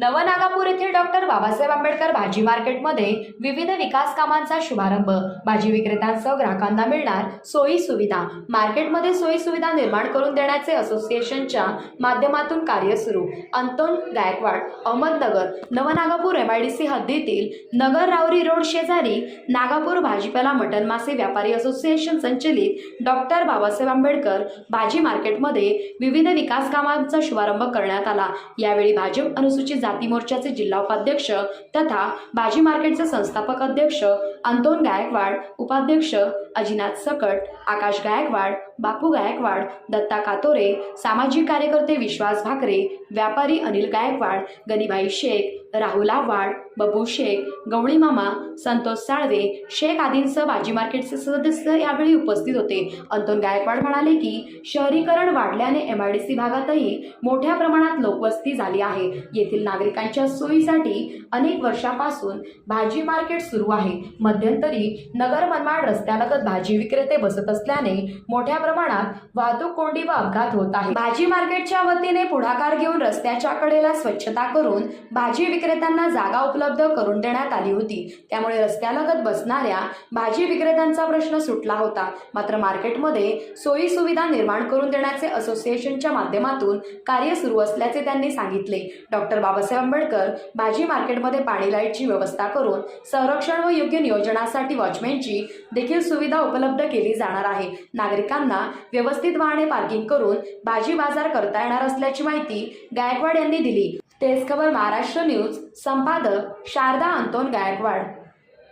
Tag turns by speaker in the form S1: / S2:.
S1: नवनागापूर येथील डॉक्टर बाबासाहेब आंबेडकर भाजी मार्केटमध्ये विविध विकास कामांचा शुभारंभ. भाजी विक्रेत्यांसह ग्राहकांना मिळणार सोयी सुविधा. मार्केटमध्ये सोयी सुविधा निर्माण करून देण्याचे असोसिएशनच्या माध्यमातून कार्य सुरू. Anton Gaikwad Ahmednagar Navnagapur M I D C हद्दीतील नगर रावरी रोड शेजारी नागापूर भाजीपाला मटन मासे व्यापारी असोसिएशन संचलित डॉक्टर बाबासाहेब आंबेडकर भाजी मार्केटमध्ये विविध विकास कामांचा शुभारंभ करण्यात आला. यावेळी भाजप अनुसूचित जाती मोर्चाचे जिल्हा उपाध्यक्ष तथा भाजी मार्केटचे संस्थापक अध्यक्ष अंतोन गायकवाड उपाध्यक्ष अजिनाथ सकट आकाश गायकवाड बापू गायकवाड दत्ता कातोरे सामाजिक कार्यकर्ते विश्वास भाकरे व्यापारी अनिल गायकवाड गनीबाई शेख राहुल आव्हाड बबू शेख गवळी मामा संतोष साळवे शेख आदींसह भाजी मार्केटचे सदस्य यावेळी उपस्थित होते. अंतोन गायकवाड म्हणाले की शहरीकरण वाढल्याने एमआयडीसी भागातही मोठ्या प्रमाणात लोकवस्ती झाली आहे. येथील नागरिकांच्या सोयीसाठी अनेक वर्षापासून भाजी मार्केट सुरू आहे. मध्यंतरी नगर मनमाड रस्त्यालगत भाजी विक्रेते बसत असल्याने मोठ्या प्रमाणात वाहतूक कोंडी व अपघात होत आहे. भाजी मार्केटच्या वतीने पुढाकार घेऊन रस्त्याच्या कडेला स्वच्छता करून भाजी विक्रेत्यांना जागा उपलब्ध करून देण्यात आली होती. त्यामुळे रस्त्यालगत बसणाऱ्या भाजी विक्रेत्यांचा प्रश्न सुटला होता. मात्र मार्केटमध्ये सोयी सुविधा निर्माण करून देण्याचे असोसिएशनच्या माध्यमातून कार्य सुरू असल्याचे त्यांनी सांगितले. डॉक्टर बाबासाहेब आंबेडकर भाजी मार्केटमध्ये पाणी लाईटची व्यवस्था करून संरक्षण व योग्य नियोजनासाठी वॉचमॅनची देखील सुविधा उपलब्ध केली जाणार आहे. नागरिकांना व्यवस्थित वाहने पार्किंग करून भाजी बाजार करता येणार असल्याची माहिती गायकवाड यांनी दिली. तेच खबर महाराष्ट्र न्यूज संपादक शारदा अंतोन गायकवाड